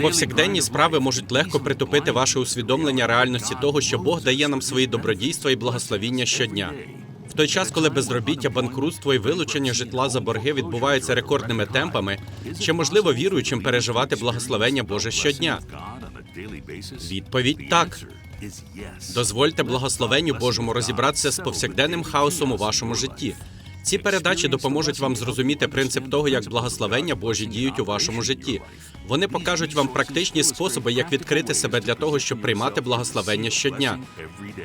Повсякденні справи можуть легко притупити ваше усвідомлення реальності того, що Бог дає нам свої добродійства і благословіння щодня. В той час, коли безробіття, банкрутство і вилучення житла за борги відбуваються рекордними темпами, чи можливо віруючим переживати благословення Боже щодня? Відповідь так. Дозвольте благословенню Божому розібратися з повсякденним хаосом у вашому житті. Ці передачі допоможуть вам зрозуміти принцип того, як благословення Божі діють у вашому житті. Вони покажуть вам практичні способи, як відкрити себе для того, щоб приймати благословення щодня.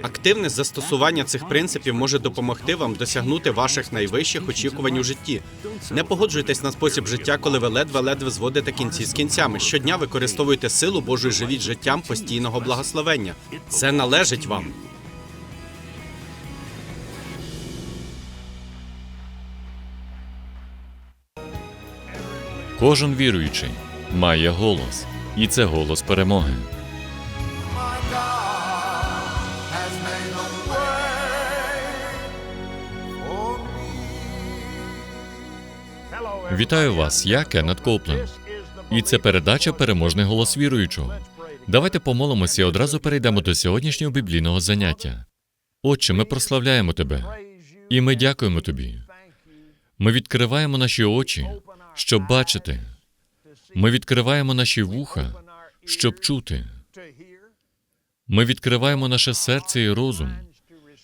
Активне застосування цих принципів може допомогти вам досягнути ваших найвищих очікувань у житті. Не погоджуйтесь на спосіб життя, коли ви ледве-ледве зводите кінці з кінцями. Щодня використовуйте силу Божу і живіть життям постійного благословення. Це належить вам. Кожен віруючий має голос, і це голос перемоги. Вітаю вас, я Кеннет Коупленд. І це передача Переможний голос віруючого. Давайте помолимося і одразу перейдемо до сьогоднішнього біблійного заняття. Отче, ми прославляємо тебе, і ми дякуємо тобі. Ми відкриваємо наші очі, щоб бачити. Ми відкриваємо наші вуха, щоб чути. Ми відкриваємо наше серце і розум,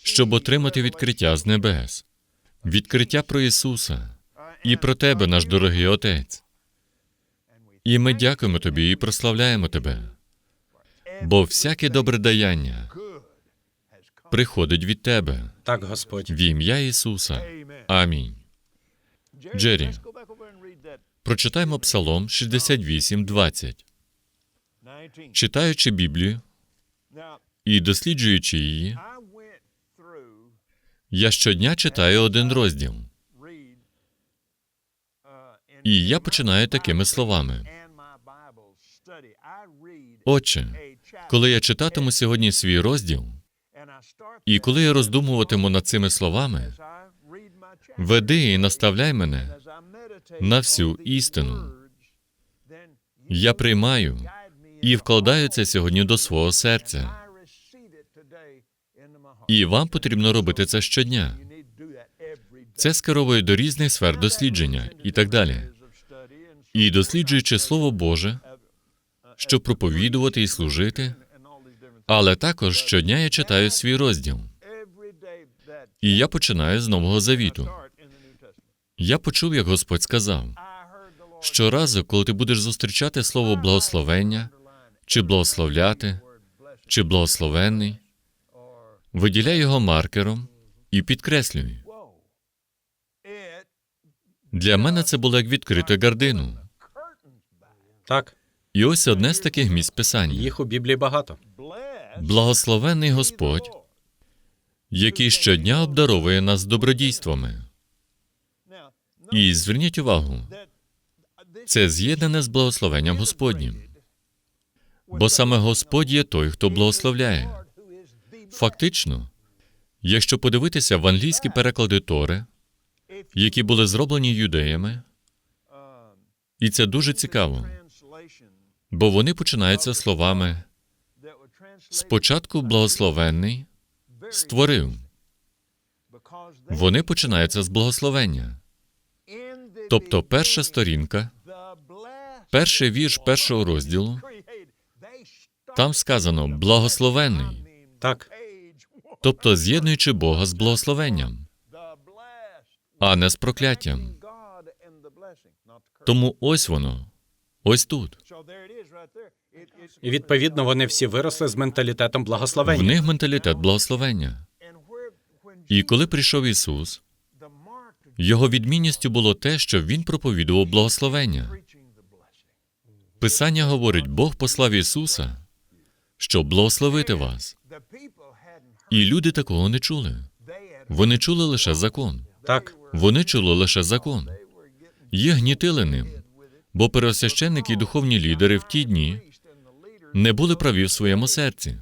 щоб отримати відкриття з небес, відкриття про Ісуса і про Тебе, наш дорогий Отець. І ми дякуємо Тобі і прославляємо Тебе, бо всяке добре даяння приходить від Тебе Так, Господь. в ім'я Ісуса. Амінь. Джері, прочитаємо Псалом 68, 20. Читаючи Біблію і досліджуючи її, я щодня читаю один розділ. І я починаю такими словами: Отче, коли я читатиму сьогодні свій розділ, і коли я роздумуватиму над цими словами, веди і наставляй мене на всю істину. Я приймаю і вкладаю це сьогодні до свого серця. І вам потрібно робити це щодня. Це скеровує до різних сфер дослідження і так далі. І досліджуючи Слово Боже, щоб проповідувати і служити, але також щодня я читаю свій розділ. І я починаю з Нового Завіту. Я почув, як Господь сказав: щоразу, коли ти будеш зустрічати слово благословення, чи благословляти, чи благословенний, виділяй його маркером і підкреслюй. Для мене це було як відкрити гардину. Так, І ось одне з таких місць писання. їх у Біблії багато. Благословенний Господь, який щодня обдаровує нас добродійствами. І зверніть увагу, це з'єднане з благословенням Господнім. Бо саме Господь є той, хто благословляє. Фактично, якщо подивитися в англійські переклади Тори, які були зроблені юдеями, і це дуже цікаво, бо вони починаються словами спочатку благословенний створив. Вони починаються з благословення. Тобто, перша сторінка, перший вірш першого розділу, там сказано благословенний, Так, тобто з'єднуючи Бога з благословенням, а не з прокляттям. Тому ось воно, ось тут. і відповідно вони всі виросли з менталітетом благословення. В них менталітет благословення. І коли прийшов Ісус, його відмінністю було те, що Він проповідував благословення. Писання говорить, Бог послав Ісуса, щоб благословити вас. І люди такого не чули. Вони чули лише закон. Так, Вони чули лише закон. Їх гнітили ним, бо первосвященники і духовні лідери в ті дні не були праві в своєму серці.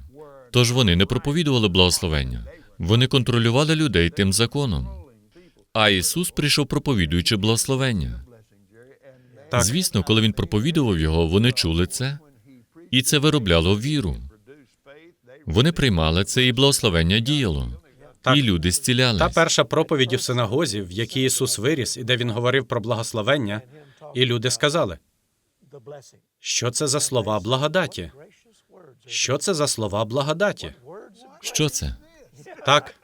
Тож вони не проповідували благословення. Вони контролювали людей тим законом. А Ісус прийшов проповідуючи благословення. Так. Звісно, коли він проповідував його, вони чули це, і це виробляло віру. Вони приймали це, і благословення діяло. Так. І люди зцілялись. Та перша проповідь у синагозі, в якій Ісус виріс, і де він говорив про благословення, і люди сказали, що це за слова благодаті? Що це за слова благодаті? Що це? Так,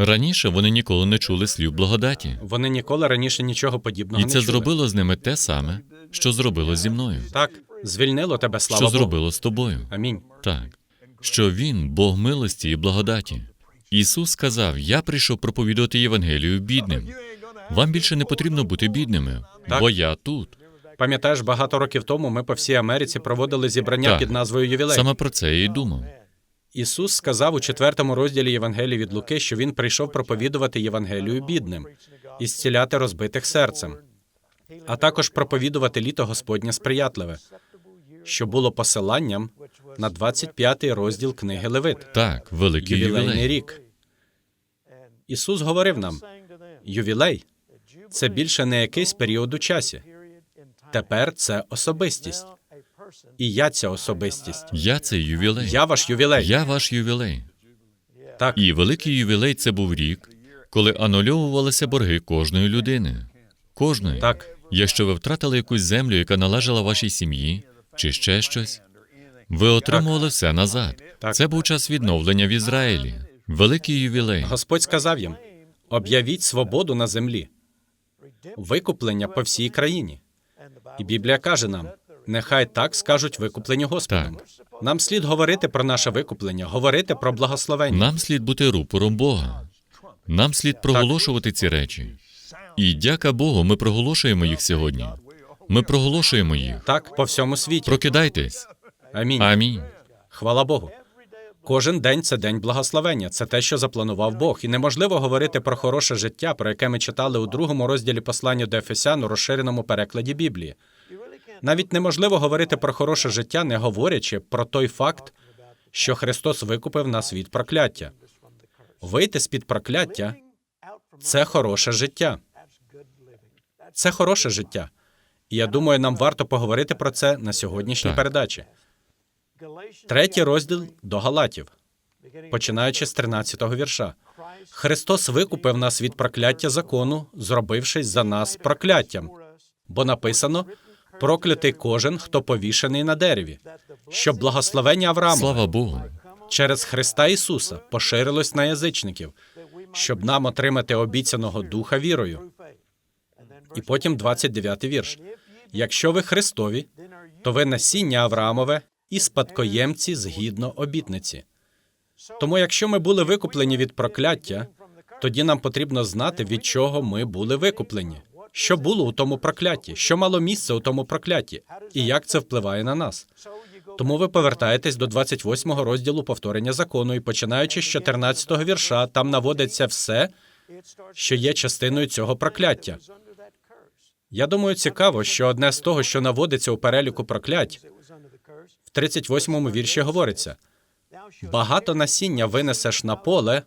Раніше вони ніколи не чули слів благодаті, вони ніколи раніше нічого подібного і не це чули. зробило з ними те саме, що зробило зі мною, Так, звільнило тебе, слава що Богу. зробило з тобою. Амінь. Так, що він Бог милості і благодаті. Ісус сказав: Я прийшов проповідувати Євангелію бідним. Вам більше не потрібно бути бідними, Так. бо я тут. Пам'ятаєш, багато років тому ми по всій Америці проводили зібрання Так. під назвою Ювілей. Саме про це я і думав. Ісус сказав у четвертому розділі Євангелії від Луки, що він прийшов проповідувати Євангелію бідним і зціляти розбитих серцем, а також проповідувати літо Господнє сприятливе, що було посиланням на 25-й розділ книги Левит, Так, великий ювілейний ювілей. рік. Ісус говорив нам: ювілей це більше не якийсь період у часі. Тепер це особистість. І я ця особистість. Я цей ювілей. Я ваш ювілей. Я ваш ювілей. Так, І великий ювілей це був рік, коли анульовувалися борги кожної людини. Кожної. так, Якщо ви втратили якусь землю, яка належала вашій сім'ї, чи ще щось, ви отримували все назад. Так. Це був час відновлення в Ізраїлі. Великий ювілей. Господь сказав їм: об'явіть свободу на землі, викуплення по всій країні. І Біблія каже нам: нехай так скажуть викуплені Господом. Нам слід говорити про наше викуплення, говорити про благословення. Нам слід бути рупором Бога. Нам слід проголошувати ці речі. І дяка Богу, ми проголошуємо їх сьогодні. Ми проголошуємо їх. Так, по всьому світі. Прокидайтесь. Амінь. Амінь. Хвала Богу. Кожен день це день благословення. Це те, що запланував Бог. І неможливо говорити про хороше життя, про яке ми читали у другому розділі послання до Ефесян у розширеному перекладі Біблії. Навіть неможливо говорити про хороше життя, не говорячи про той факт, що Христос викупив нас від прокляття. Вийти з-під прокляття це хороше життя. Це хороше життя. І я думаю, нам варто поговорити про це на сьогоднішній Так. передачі. Третій розділ до Галатів, починаючи з 13-го вірша. Христос викупив нас від прокляття закону, зробившись за нас прокляттям. Бо написано: проклятий кожен, хто повішений на дереві, щоб благословення Авраама Слава Богу. через Христа Ісуса поширилось на язичників, щоб нам отримати обіцяного духа вірою. І потім 29-й вірш. Якщо ви Христові, то ви насіння Авраамове і спадкоємці згідно обітниці. Тому, якщо ми були викуплені від прокляття, тоді нам потрібно знати, від чого ми були викуплені. Що було у тому прокляті, що мало місце у тому прокляті, і як це впливає на нас. Тому ви повертаєтесь до 28-го розділу повторення закону, і починаючи з 14-го вірша, там наводиться все, що є частиною цього прокляття. Я думаю, цікаво, що одне з того, що наводиться у переліку проклять, в 38-му вірші говориться: багато насіння винесеш на поле,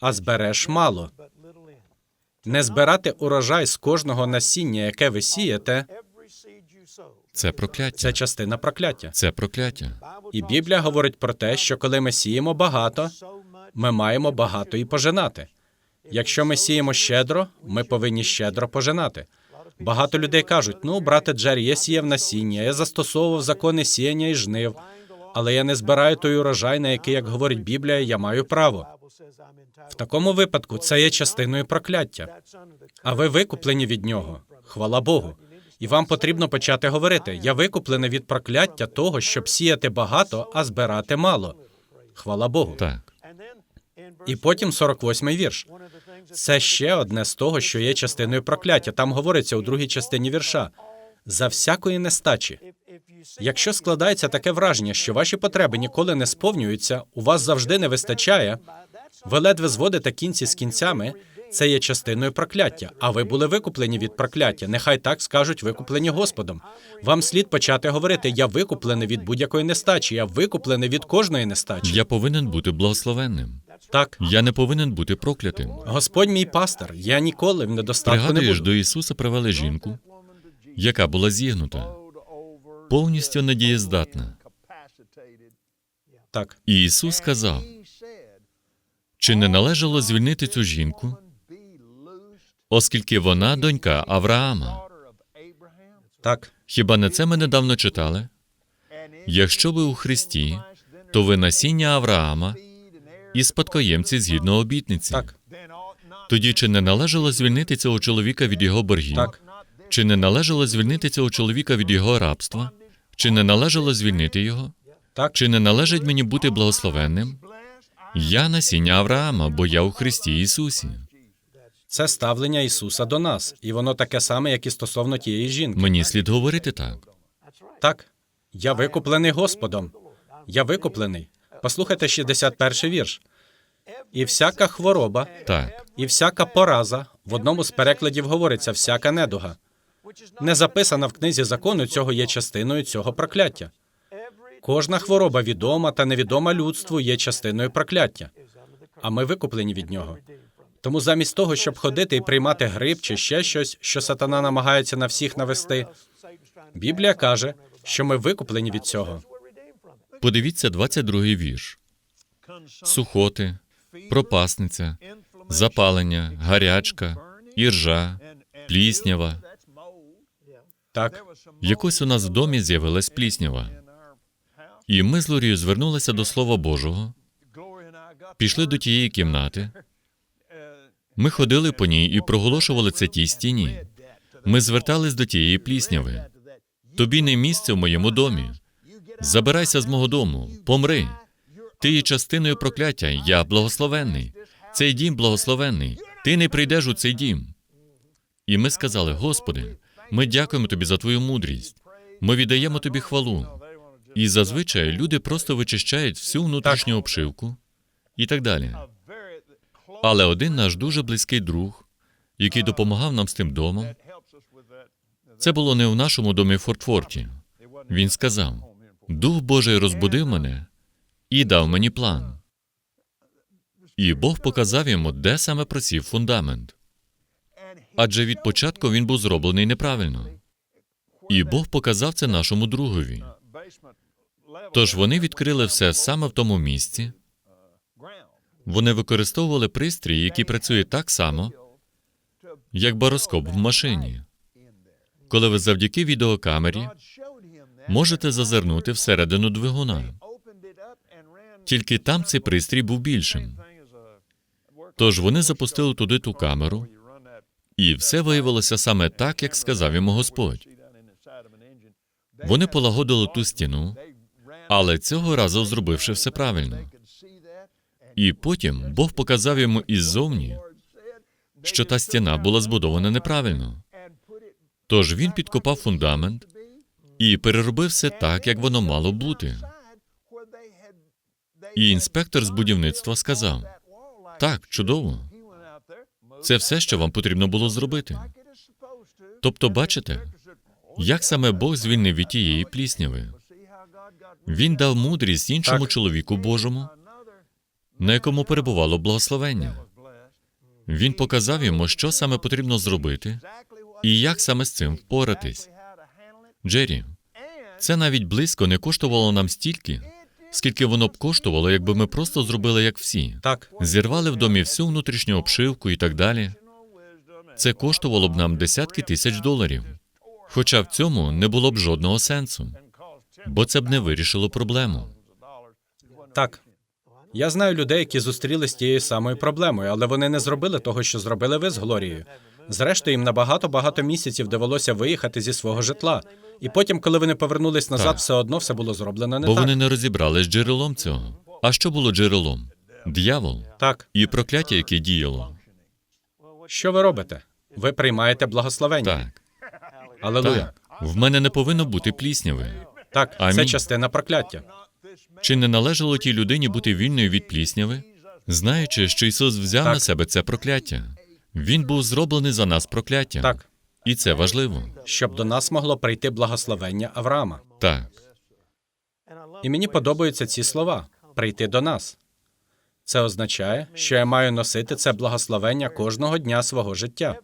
а збереш мало. Не збирати урожай з кожного насіння, яке ви сієте, Це прокляття. це частина прокляття. Це прокляття. І Біблія говорить про те, що коли ми сіємо багато, ми маємо багато і пожинати. Якщо ми сіємо щедро, ми повинні щедро пожинати. Багато людей кажуть: ну, брате Джері, я сіяв насіння, я застосовував закони сіяння і жнив, але я не збираю той урожай, на який, як говорить Біблія, я маю право. В такому випадку це є частиною прокляття. А ви викуплені від нього. Хвала Богу. І вам потрібно почати говорити: я викуплений від прокляття того, щоб сіяти багато, а збирати мало. Хвала Богу. Так. І потім 48-й вірш. Це ще одне з того, що є частиною прокляття. Там говориться у другій частині вірша. За всякої нестачі. Якщо складається таке враження, що ваші потреби ніколи не сповнюються, у вас завжди не вистачає, ви ледве зводите кінці з кінцями, це є частиною прокляття, а ви були викуплені від прокляття. Нехай так скажуть викуплені Господом. Вам слід почати говорити: я викуплений від будь-якої нестачі, я викуплений від кожної нестачі. Я повинен бути благословенним. Так, Я не повинен бути проклятим. Господь мій пастор, я ніколи в недостатку не Пригадуєш, буду. до Ісуса привели жінку, яка була зігнута, повністю недієздатна. Так, І Ісус сказав: чи не належало звільнити цю жінку, оскільки вона донька Авраама? так, Хіба не це ми недавно читали? Якщо ви у Христі, то ви насіння Авраама і спадкоємці згідно обітниці. так, Тоді чи не належало звільнити цього чоловіка від його боргів? так, Чи не належало звільнити цього чоловіка від його рабства? Чи не належало звільнити його? так, Чи не належить мені бути благословенним? Я насіння Авраама, бо я у Христі Ісусі. це ставлення Ісуса до нас, і воно таке саме, як і стосовно тієї жінки. Мені слід говорити так. Так, я викуплений Господом. Я викуплений. Послухайте 61 вірш. І всяка хвороба, Так, і всяка пораза в одному з перекладів говориться всяка недуга. Не записана в книзі закону цього є частиною цього прокляття. Кожна хвороба відома та невідома людству є частиною прокляття, а ми викуплені від нього. Тому замість того, щоб ходити і приймати грип чи ще щось, що сатана намагається на всіх навести, Біблія каже, що ми викуплені від цього. подивіться 22-й вірш. Сухоти, пропасниця, запалення, гарячка, іржа, пліснява. Так, Якось у нас в домі з'явилась пліснява. І ми з Лорією звернулися до Слова Божого, пішли до тієї кімнати. Ми ходили по ній і проголошували це тій стіні. Ми звертались до тієї плісняви. Тобі не місце в моєму домі. Забирайся з мого дому, помри. Ти є частиною прокляття, я благословенний. Цей дім благословенний. Ти не прийдеш у цей дім. І ми сказали: Господи, ми дякуємо тобі за твою мудрість. Ми віддаємо тобі хвалу. І зазвичай люди просто вичищають всю внутрішню обшивку і так далі. Але один наш дуже близький друг, який допомагав нам з тим домом, це було не в нашому домі в Фортфорті. Він сказав: Дух Божий розбудив мене і дав мені план. І Бог показав йому, де саме просів фундамент. Адже від початку він був зроблений неправильно. І Бог показав це нашому другові. Тож вони відкрили все саме в тому місці. Вони використовували пристрій, який працює так само, як бароскоп в машині. Коли ви завдяки відеокамері можете зазирнути всередину двигуна. Тільки там цей пристрій був більшим. Тож вони запустили туди ту камеру, і все виявилося саме так, як сказав йому Господь. Вони полагодили ту стіну, але цього разу зробивши все правильно. І потім Бог показав йому іззовні, що та стіна була збудована неправильно. Тож він підкопав фундамент і переробив все так, як воно мало бути. І інспектор з будівництва сказав: так, чудово. Це все, що вам потрібно було зробити. Тобто, бачите, як саме Бог звільнив від тієї плісняви. Він дав мудрість іншому Так. чоловіку Божому, на якому перебувало благословення. Він показав йому, що саме потрібно зробити, і як саме з цим впоратись. Джері, це навіть близько не коштувало нам стільки, скільки воно б коштувало, якби ми просто зробили як всі. так, Зірвали в домі всю внутрішню обшивку і так далі. Це коштувало б нам десятки тисяч доларів. Хоча в цьому не було б жодного сенсу, бо це б не вирішило проблему. так. Я знаю людей, які зустрілися з тією самою проблемою, але вони не зробили того, що зробили ви з Глорією. Зрештою, їм на багато багато місяців довелося виїхати зі свого житла. І потім, коли вони повернулись назад, Так. все одно все було зроблено не Бо так. вони не розібрали з джерелом цього. А що було джерелом? Д'явол Так, і прокляття, яке діяло. що ви робите? Ви приймаєте благословення. Так, Алелуя. так. В мене не повинно бути плісняви. Так, це частина прокляття. Чи не належало тій людині бути вільною від плісняви, знаючи, що Ісус взяв Так. на себе це прокляття? Він був зроблений за нас прокляттям. Так, І це важливо. щоб до нас могло прийти благословення Авраама. Так. І мені подобаються ці слова прийти до нас. Це означає, що я маю носити це благословення кожного дня свого життя.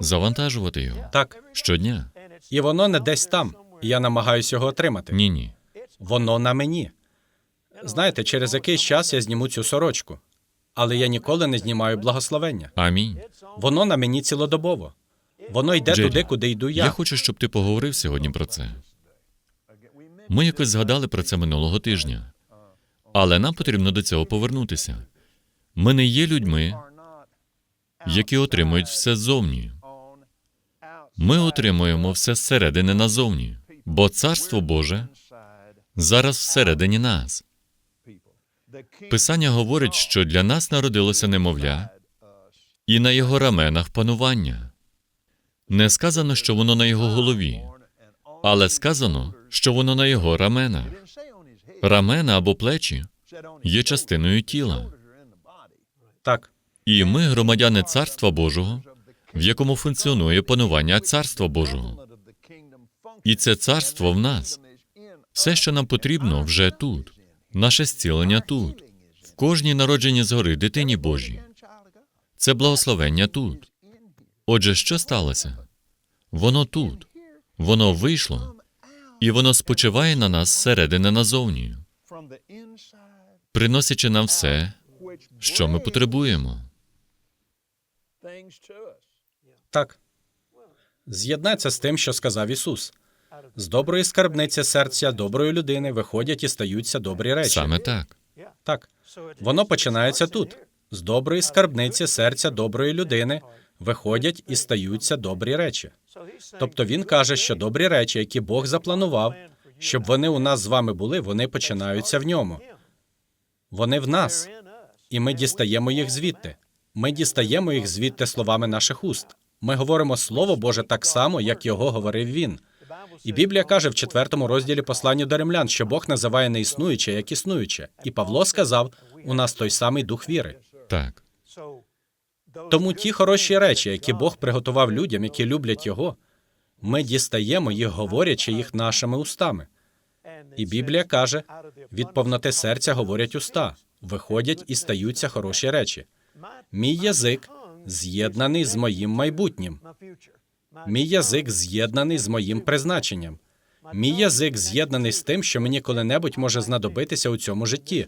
Завантажувати його Так, щодня. і воно не десь там. І я намагаюся його отримати. Ні, ні. Воно на мені. Знаєте, через якийсь час я зніму цю сорочку, але я ніколи не знімаю благословення. Амінь. Воно на мені цілодобово. Воно йде Джері, туди, куди йду я. Я хочу, щоб ти поговорив сьогодні про це. Ми якось згадали про це минулого тижня, але нам потрібно до цього повернутися. Ми не є людьми, які отримують все ззовні. Ми отримуємо все зсередини назовні, бо Царство Боже зараз всередині нас. Писання говорить, що для нас народилося немовля, і на його раменах панування. Не сказано, що воно на його голові, але сказано, що воно на його раменах. Рамена або плечі є частиною тіла. Так, І ми громадяни Царства Божого, в якому функціонує панування Царства Божого. І це царство в нас. Все, що нам потрібно, вже тут. Наше зцілення тут. В кожній народженні згори дитині Божій. Це благословення тут. Отже, що сталося? Воно тут. Воно вийшло, і воно спочиває на нас зсередини назовні, приносячи нам все, що ми потребуємо. так. З'єднаться з тим, що сказав Ісус. З доброї скарбниці серця доброї людини виходять і стаються добрі речі. Саме так. Так. Воно починається тут. З доброї скарбниці серця доброї людини виходять і стаються добрі речі. Тобто він каже, що добрі речі, які Бог запланував, щоб вони у нас з вами були, вони починаються в ньому. Вони в нас, і ми дістаємо їх звідти. Ми дістаємо їх звідти словами наших уст. Ми говоримо Слово Боже так само, як його говорив він. І Біблія каже в четвертому розділі послання до римлян, що Бог називає неіснуюче як існуюче. І Павло сказав: у нас той самий дух віри. Так. Тому ті хороші речі, які Бог приготував людям, які люблять його, ми дістаємо їх, говорячи їх нашими устами. І Біблія каже: від повноти серця говорять уста, виходять і стаються хороші речі. Мій язик з'єднаний з моїм майбутнім. Мій язик з'єднаний з моїм призначенням. Мій язик з'єднаний з тим, що мені коли-небудь може знадобитися у цьому житті,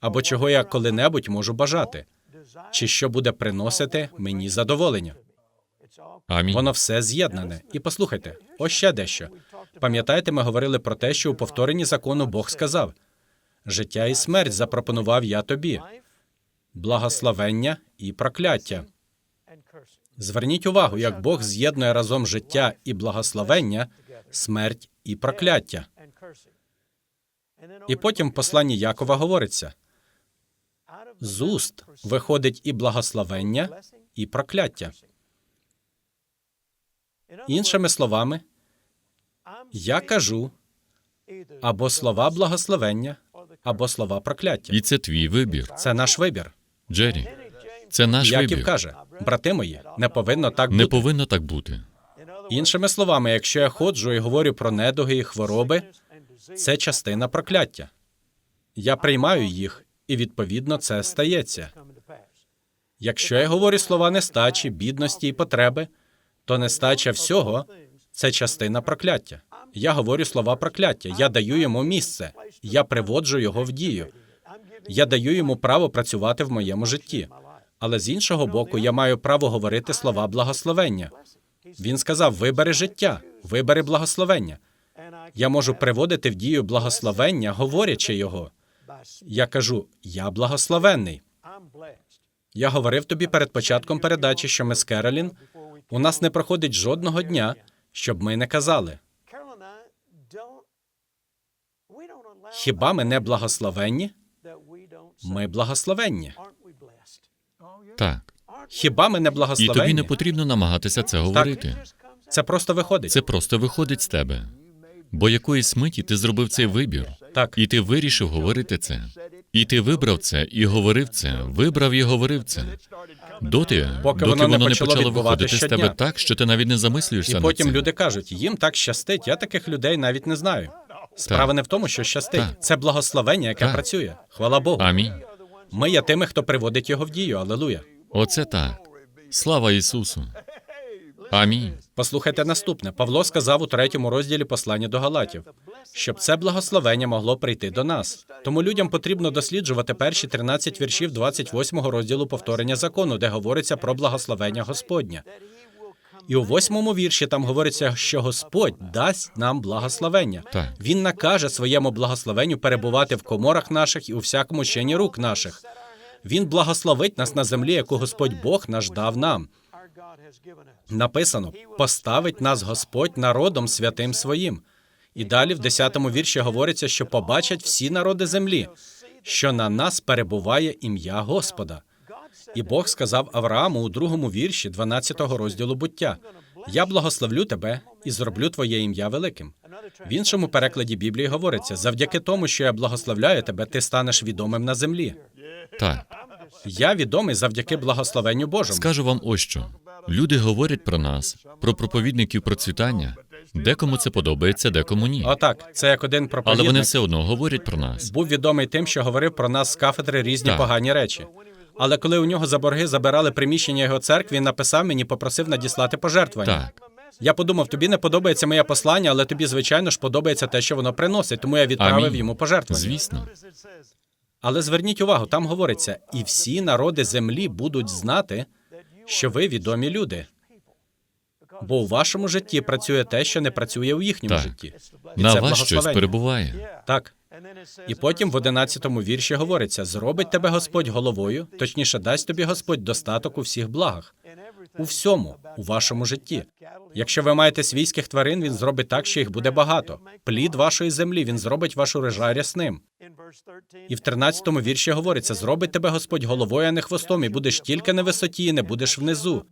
або чого я коли-небудь можу бажати, чи що буде приносити мені задоволення. Амінь. Воно все з'єднане. І послухайте, ось ще дещо. Пам'ятаєте, ми говорили про те, що у повторенні закону Бог сказав: життя і смерть запропонував я тобі, благословення і прокляття. Зверніть увагу, як Бог з'єднує разом життя і благословення, смерть і прокляття. І потім в посланні Якова говориться: з уст виходить і благословення, і прокляття. Іншими словами, я кажу або слова благословення, або слова прокляття. І це твій вибір. Це наш вибір. Джері, це наш Яків вибір. каже, брати мої, не повинно так бути. Не повинно так бути. Іншими словами, якщо я ходжу і говорю про недуги і хвороби, це частина прокляття. Я приймаю їх, і відповідно це стається. Якщо я говорю слова нестачі, бідності і потреби, то нестача всього це частина прокляття. Я говорю слова прокляття, я даю йому місце, я приводжу його в дію. Я даю йому право працювати в моєму житті. Але з іншого боку, я маю право говорити слова благословення. Він сказав: вибери життя, вибери благословення. Я можу приводити в дію благословення, говорячи його. Я кажу: я благословенний. Я говорив тобі перед початком передачі, що ми з Керолін у нас не проходить жодного дня, щоб ми не казали. Хіба ми не благословенні? Ми благословенні. Так. Хіба ми не І тобі не потрібно намагатися це говорити. Це просто виходить. Це просто виходить з тебе. Бо якоїсь миті ти зробив цей вибір, Так. і ти вирішив говорити це. І ти вибрав це і говорив це, вибрав і говорив це. Доти, Поки доки воно воно не почало виходити з тебе так, що ти навіть не замислюєшся І над потім цим. люди кажуть, їм так щастить. Я таких людей навіть не знаю. Справа Так. не в тому, що щастить. Так. Це благословення, яке Так. працює. Хвала Богу. Амінь. Ми є тими, хто приводить його в дію. Алелуя. Оце так. Слава Ісусу. Амінь. Послухайте наступне. Павло сказав у третьому розділі послання до Галатів, щоб це благословення могло прийти до нас. Тому людям потрібно досліджувати перші 13 віршів 28 розділу повторення закону, де говориться про благословення Господнє. І у восьмому вірші там говориться, що Господь дасть нам благословення. Так. Він накаже своєму благословенню перебувати в коморах наших і у всякому щені рук наших. Він благословить нас на землі, яку Господь Бог наш дав нам. Написано: поставить нас Господь народом святим своїм. І далі в 10-му вірші говориться, що побачать всі народи землі, що на нас перебуває ім'я Господа. І Бог сказав Аврааму у другому вірші 12-го розділу буття: Я благословлю тебе і зроблю твоє ім'я великим. В іншому перекладі Біблії говориться: завдяки тому, що я благословляю тебе, ти станеш відомим на землі. Так. Я відомий завдяки благословенню Божому. Скажу вам ось що. Люди говорять про нас, про проповідників процвітання. Декому це подобається, декому ні. Отак, це як один Але вони все одно говорять про нас. був відомий тим, що говорив про нас з кафедри різні Так. погані речі. Але коли у нього за борги забирали приміщення його церкви, він написав мені, попросив надіслати пожертвування. Так. Я подумав, тобі не подобається моє послання, але тобі, звичайно ж, подобається те, що воно приносить, тому я відправив Амінь. йому пожертвування. Звісно. Але зверніть увагу, там говориться: і всі народи землі будуть знати, що ви відомі люди. Бо у вашому житті працює те, що не працює у їхньому Так. житті. І На це вас щось перебуває. Так. І потім в одинадцятому вірші говориться: зробить тебе Господь головою, точніше, дасть тобі Господь достаток у всіх благах, у всьому, у вашому житті. Якщо ви маєте свійських тварин, він зробить так, що їх буде багато. Плід вашої землі, він зробить вашу режа рясним. І в 13-му вірші говориться: зробить тебе Господь головою, а не хвостом, і будеш тільки на висоті, і не будеш внизу.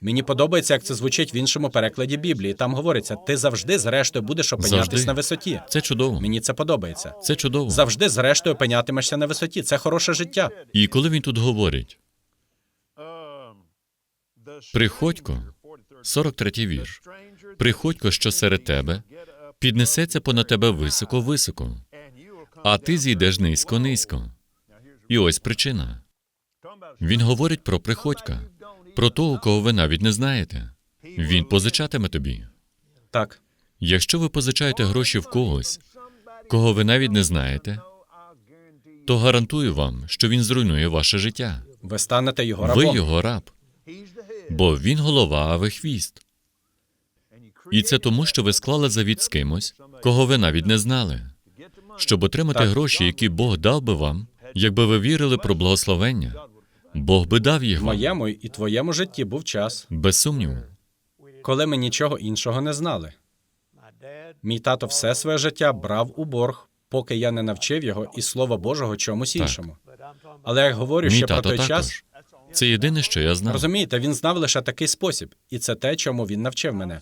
Мені подобається, як це звучить в іншому перекладі Біблії. Там говориться: ти завжди, зрештою, будеш опинятись Завжди. на висоті. Це чудово. Мені це подобається. Це чудово. Завжди, зрештою, опинятимешся на висоті. Це хороше життя. І коли він тут говорить, Приходько, 43-й вірш. Приходько, що серед тебе, піднесеться понад тебе високо-високо, а ти зійдеш низько-низько. І ось причина. Він говорить про приходька, про того, кого ви навіть не знаєте. Він позичатиме тобі. Так, Якщо ви позичаєте гроші в когось, кого ви навіть не знаєте, то гарантую вам, що він зруйнує ваше життя. ви станете його Ви його раб, бо він голова, а ви хвіст. І це тому, що ви склали завіт з кимось, кого ви навіть не знали. Щоб отримати гроші, які Бог дав би вам, якби ви вірили про благословення, Бог би дав їх В вам, моєму і твоєму житті був час, без сумніву. коли ми нічого іншого не знали. Мій тато все своє життя брав у борг, поки я не навчив його і слова Божого чомусь іншому. Але я говорю Мій ще про тато той також. час. Це єдине, що я знав. Розумієте, він знав лише такий спосіб, і це те, чому він навчив мене.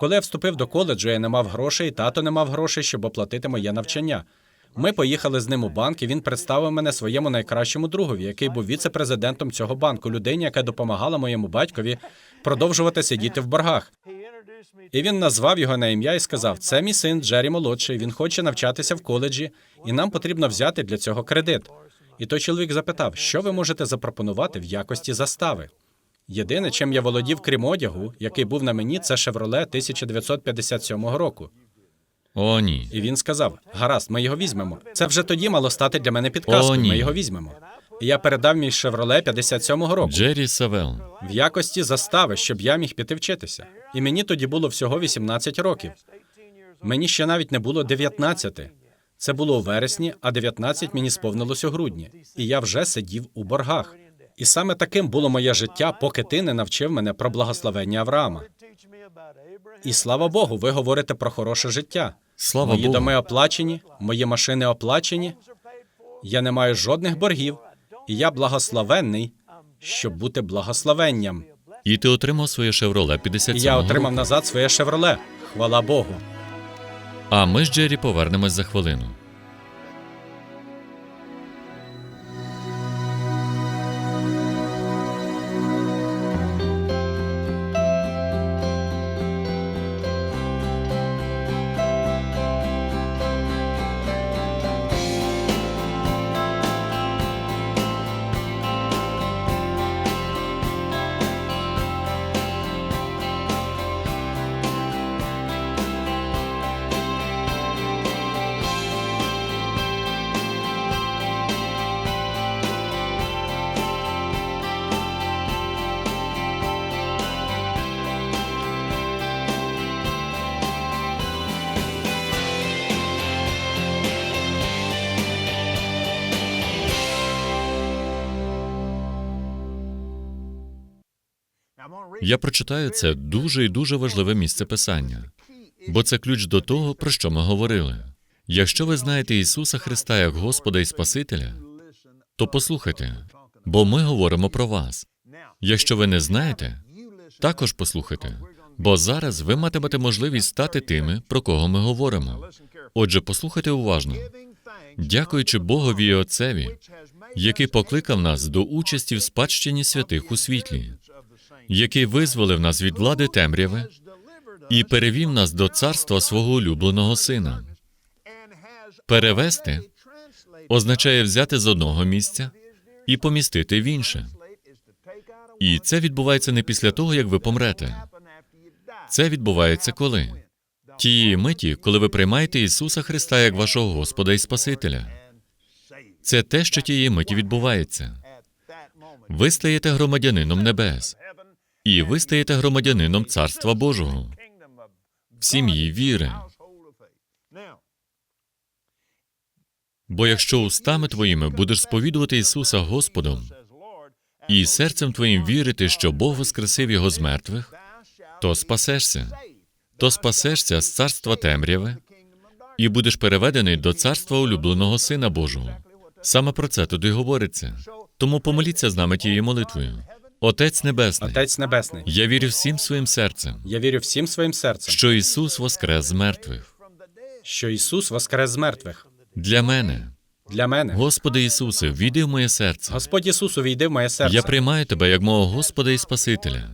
Коли я вступив до коледжу, я не мав грошей, тато не мав грошей, щоб оплатити моє навчання. Ми поїхали з ним у банк, і він представив мене своєму найкращому другові, який був віце-президентом цього банку, людині, яка допомагала моєму батькові продовжувати сидіти в боргах. І він назвав його на ім'я і сказав: це мій син Джері молодший. Він хоче навчатися в коледжі, і нам потрібно взяти для цього кредит. І той чоловік запитав, що ви можете запропонувати в якості застави. Єдине, чим я володів, крім одягу, який був на мені, це Шевроле 1957 року. О, ні. І він сказав: гаразд, ми його візьмемо. Це вже тоді мало стати для мене підказкою. О, ні. Ми його візьмемо. І я передав мій Шевроле 57-го року Джері Савел. в якості застави, щоб я міг піти вчитися. І мені тоді було всього 18 років. Мені ще навіть не було 19. Це було у вересні, а 19 мені сповнилось у грудні. І я вже сидів у боргах. І саме таким було моє життя, поки ти не навчив мене про благословення Авраама. І слава Богу, ви говорите про хороше життя. Слава Мої Богу. доми оплачені, мої машини оплачені. Я не маю жодних боргів, і я благословенний, щоб бути благословенням. І ти отримав своє Шевроле І я отримав назад своє шевроле. Хвала Богу. А ми з Джері повернемось за хвилину. Я прочитаю це дуже і дуже важливе місце писання, бо це ключ до того, про що ми говорили. Якщо ви знаєте Ісуса Христа як Господа і Спасителя, то послухайте, бо ми говоримо про вас. Якщо ви не знаєте, також послухайте, бо зараз ви матимете можливість стати тими, про кого ми говоримо. Отже, послухайте уважно. Дякуючи Богові і Отцеві, який покликав нас до участі в спадщині святих у світлі, який визволив нас від влади темряви і перевів нас до царства свого улюбленого сина. Перевести означає взяти з одного місця і помістити в інше. І це відбувається не після того, як ви помрете. Це відбувається коли? Тієї миті, коли ви приймаєте Ісуса Христа як вашого Господа і Спасителя. Це те, що тієї миті відбувається. Ви стаєте громадянином небес, і ви стаєте громадянином Царства Божого в сім'ї віри. Бо якщо устами твоїми будеш сповідувати Ісуса Господом і серцем твоїм вірити, що Бог воскресив його з мертвих, то спасешся, то спасешся з царства темряви і будеш переведений до царства улюбленого Сина Божого. Саме про це туди говориться. Тому помоліться з нами тією молитвою. Отець Небесний, Отець Небесний, я вірю всім своїм серцем, я вірю всім своїм серцем, що Ісус воскрес з мертвих. що Ісус воскрес з мертвих. Для мене, Для мене, Господи Ісусе, війди в моє серце. Господь Ісус, увійди в моє серце. Я приймаю тебе як мого Господа і Спасителя.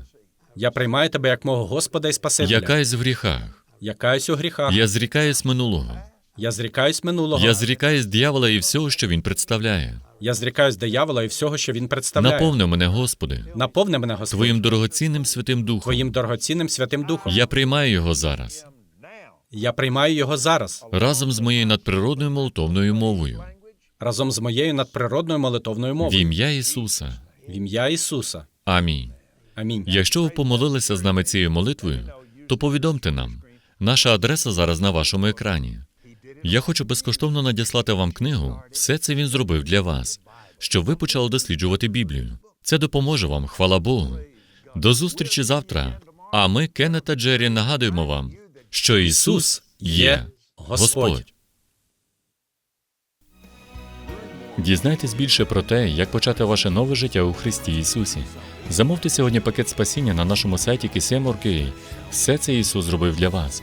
Я приймаю тебе як мого Господа і Спасителя. Я каюсь в гріхах. Я каюсь у гріхах. Я зрікаюсь минулого. Я зрікаюсь минулого. Я зрікаюсь диявола і всього, що він представляє. Я зрікаюсь диявола і всього, що він представляє. Наповни мене, Господи, Наповни мене, Господь, Твоїм дорогоцінним Святим Духом. Твоїм дорогоцінним Святим Духом. Я приймаю його зараз Я приймаю його зараз разом з моєю надприродною молитовною мовою. разом з моєю надприродною молитовною В мовою. ім'я Ісуса. В ім'я Ісуса. Амінь. Амінь. Якщо ви помолилися з нами цією молитвою, то повідомте нам. Наша адреса зараз на вашому екрані. Я хочу безкоштовно надіслати вам книгу. Все це він зробив для вас, щоб ви почали досліджувати Біблію. Це допоможе вам, хвала Богу. До зустрічі завтра. А ми, Кеннет та Джері, нагадуємо вам, що Ісус є Господь. Дізнайтесь більше про те, як почати ваше нове життя у Христі Ісусі. Замовте сьогодні пакет спасіння на нашому сайті KCM.org.ua. Все це Ісус зробив для вас.